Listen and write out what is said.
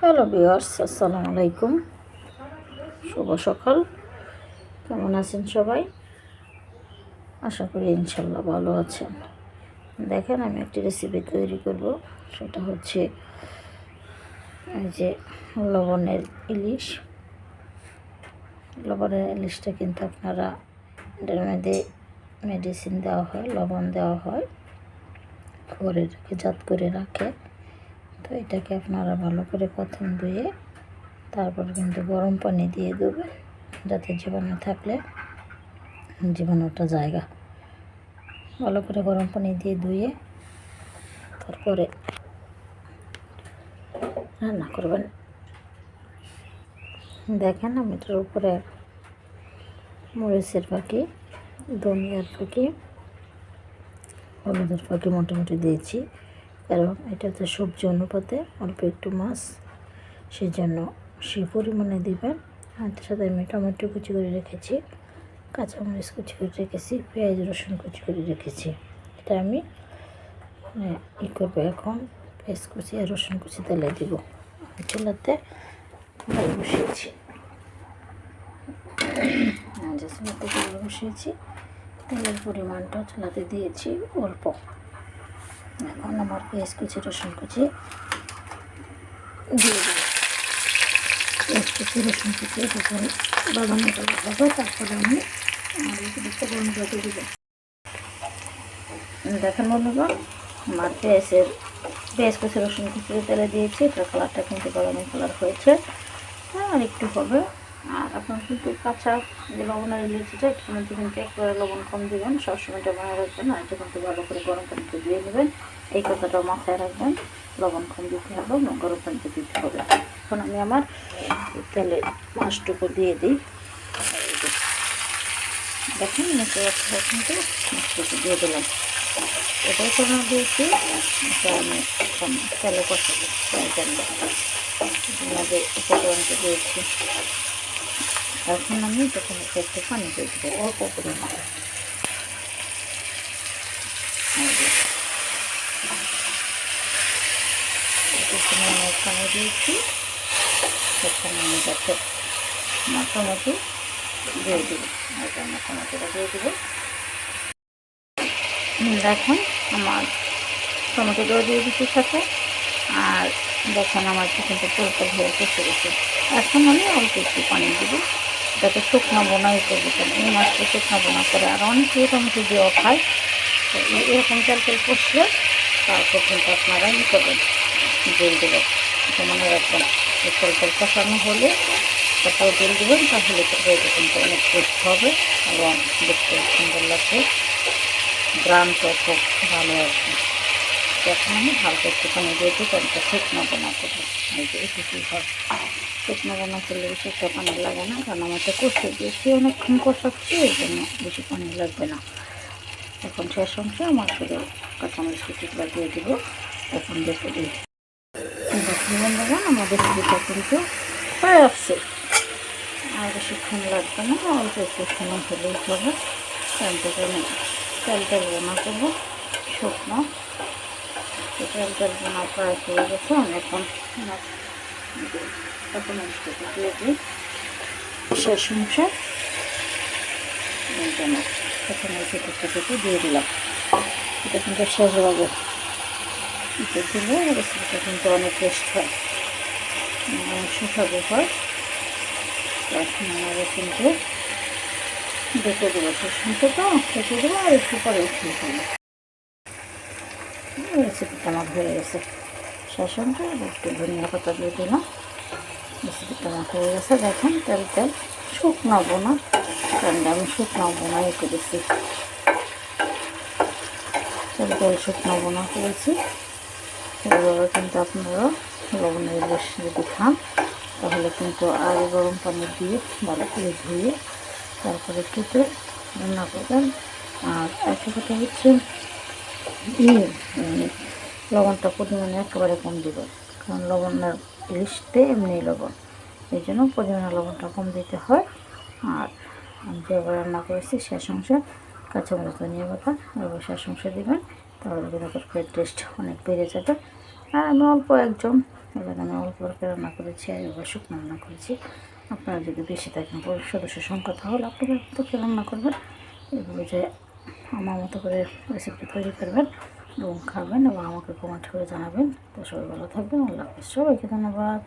Hello বিয়ার্স আসসালামু আলাইকুম। শুভ সকাল। কেমন আছেন সবাই? আশা করি ইনশাল্লাহ ভালো আছেন। দেখেন, আমি একটি রেসিপি তৈরি করব। সেটা হচ্ছে যে লবণের ইলিশ। লবণের ইলিশটা কিন্তু আপনারা এটার মধ্যে মেডিসিন দেওয়া হয়, লবণ দেওয়া হয়। করে রেখে জাত করে রাখে। তো এটাকে আপনারা ভালো করে প্রথম ধুয়ে তারপর কিন্তু গরম পানি দিয়ে দেবেন যাতে জীবাণু থাকলে জীবাণুটা জায়গা। ভালো করে গরম পানি দিয়ে ধুয়ে তারপরে রান্না করবেন। দেখেন আমি এটার উপরে মরিচের পাখি, ধনিয়ার পাখি, হলুদের পাখি মোটামুটি দিয়েছি। কারণ এটা তো সবজি অনুপাতে অল্প একটু মাছ সেই জন্য সে পরিমাণে দিবেন। আর সাথে আমি টমেটো কুচি করে রেখেছি, কাঁচামরিচ কুচি করে রেখেছি, পেঁয়াজ, রসুন কুচি করে রেখেছি। এটা আমি মানে ই করব এখন, পেঁয়াজ কুচি আর রসুন কুচি তেলে দিব। চুলাতে বসিয়েছি। বসিয়েছি, তেলের পরিমাণটা চুলাতে দিয়েছি অল্প। এখন আমার পেঁয়াজ কুচি, রসুন কুচি দিয়ে দেবো পেঁয়াজ কুচি, রসুন কুচি যখন বাদামি হবে তারপরে আমি অতিরিক্ত গরম জল দেবো। দেখেন বন্ধুগণ, আমার পেঁয়াজের পেঁয়াজ কুচি, রসুন কুচি তেলে দিয়েছি তার কালারটা কিন্তু বাদামি কালার হয়েছে। হ্যাঁ আর একটু হবে আর আপনার কিন্তু কাঁচা যে লবণের ইলিচিটা, একটু মধ্যে কিন্তু একবারে লবণ কম দেবেন সবসময়টা মনে রাখবেন আর এটা কিন্তু ভালো করে গরম পানিতে দিয়ে দেবেন এই কথাটাও মাথায় রাখবেন, লবণ কম দিতে হবে, এবং গরম পানিতে দিতে হবে। এখন আমি আমার তেলে মাছটুকু দিয়ে দিই। দেখেন রাখতে কিন্তু মাছটুকু দিয়ে দিলাম। এটাই তো আমার দিয়েছি, এটা আমি এখন তেলে কষাবো। তাই আমাদের উপকরণটা দিয়েছি। এখন আমি যখন একটু পানি দিয়ে দেবো, অল্প পরিমাণে পানি দিয়েছি আমি যাতে মাখামাখি দিয়ে দিব এটা মাখামাখিটা দিয়ে দেবো। দেখুন, আমার টমেটো দিয়ে দিচ্ছি সাথে। আর দেখেন, আমার চিকেনটা হয়ে কষে গেছে। এখন আমি অল্প একটু পানি দেবো। যাতে শুকনো বোনাই করব এই মাছটা শুকনো বোনা করে। আর অনেকে টমেটো দিয়েও খায়। তো এরকম তেল কষলে তারপর কিন্তু আপনারা ই করবেন, জল দেবেন। এটা মনে রাখবেন তেল কষানো হলে তারপর জল দেবেন, তাহলে তরকারিটা কিন্তু অনেক টেস্ট হবে এবং দেখতে সুন্দর লাগবে। গ্রামটা খুব ভালো আসবে এখন আমি হালকা একটুখানি দিয়ে দিই কারণ শুকনো বোনা করব এই যে এটুকুই হয়। শুকনো রান্না করলে বেশি একটা পানি লাগে না, কারণ আমার তো কষে দিয়েছি অনেকক্ষণ কষাচ্ছি, এই জন্য বেশি পানি লাগবে না। এখন শেষ অংশে আমার শুধু কাঁচামরিচ কুচিগুলো দিয়ে দেবো, এখন দেখে দিই। দেখুন বন্ধুগণ, আমাদের রেসিপিটা কিন্তু হয়ে আসছে। আর বেশিক্ষণ লাগবে না, অল্প একটু সময় হলেই হবে। তেল থেকে আমি তেল তেল রান্না করব, শুকনো। তেল তেল বোনা প্রায় হয়ে গেছে, আমি এখন এখন অংশটুকু দিয়ে দিই শেষ অংশে এখন এই ছোটোটুকু দিয়ে দিলাম এটা কিন্তু শেষ হবে এটা দিলে রেসিপিটা কিন্তু অনেক টেস্ট হয় সুস্বাদু হয় এখন আমাদের কিন্তু দেখে দেবো শেষ অংশটা দেখে দেবো আর একটু পরে উঠিয়ে দেবো রেসিপিটা আমার হয়ে গেছে শেষ অংশ একটু ধনিয়া পাতা দিয়ে দিলাম। রেসিপিটা আমার হয়ে গেছে, দেখেন তেল তেল। শুকনো বোনা কারণ আমি শুকনো বোনাই করেছি তেল তেল শুকনো বোনা করেছি। এভাবে কিন্তু আপনারা লবণের ইলিশ যদি খান, তাহলে কিন্তু আগে গরম পানি দিয়ে ভালো করে ধুয়ে তারপরে কেটে রান্না করবেন। আর একটা কথা হচ্ছে ইয়ে লবণটা পরিমাণে একেবারে কম দিব। কারণ লবণের লিস্টে এমনি লবণ। এই জন্য পরিমাণে লবণটা কম দিতে হয়। আর আমি যে রান্না করেছি শেষ অংশে কাঁচামরিচ, ধনিয়া কথা এবার শেষ অংশ দেবেন। তাহলে কিন্তু টেস্ট অনেক বেড়ে যাবে। আর আমি অল্প একজন, এবার আমি অল্প অল্প রান্না করেছি আর এবার শুকনো রান্না করেছি। আপনারা যদি বেশি থাকেন সদস্য সংখ্যা, তাহলে আপনারা তো রান্না করবেন। এগুলো যে আমার মতো করে রেসিপি তৈরি করবেন। এবং খাবেন এবং আমাকে কমেন্ট করে জানাবেন। তো সবাই ভালো থাকবেন আল্লাহ সবাইকে ধন্যবাদ।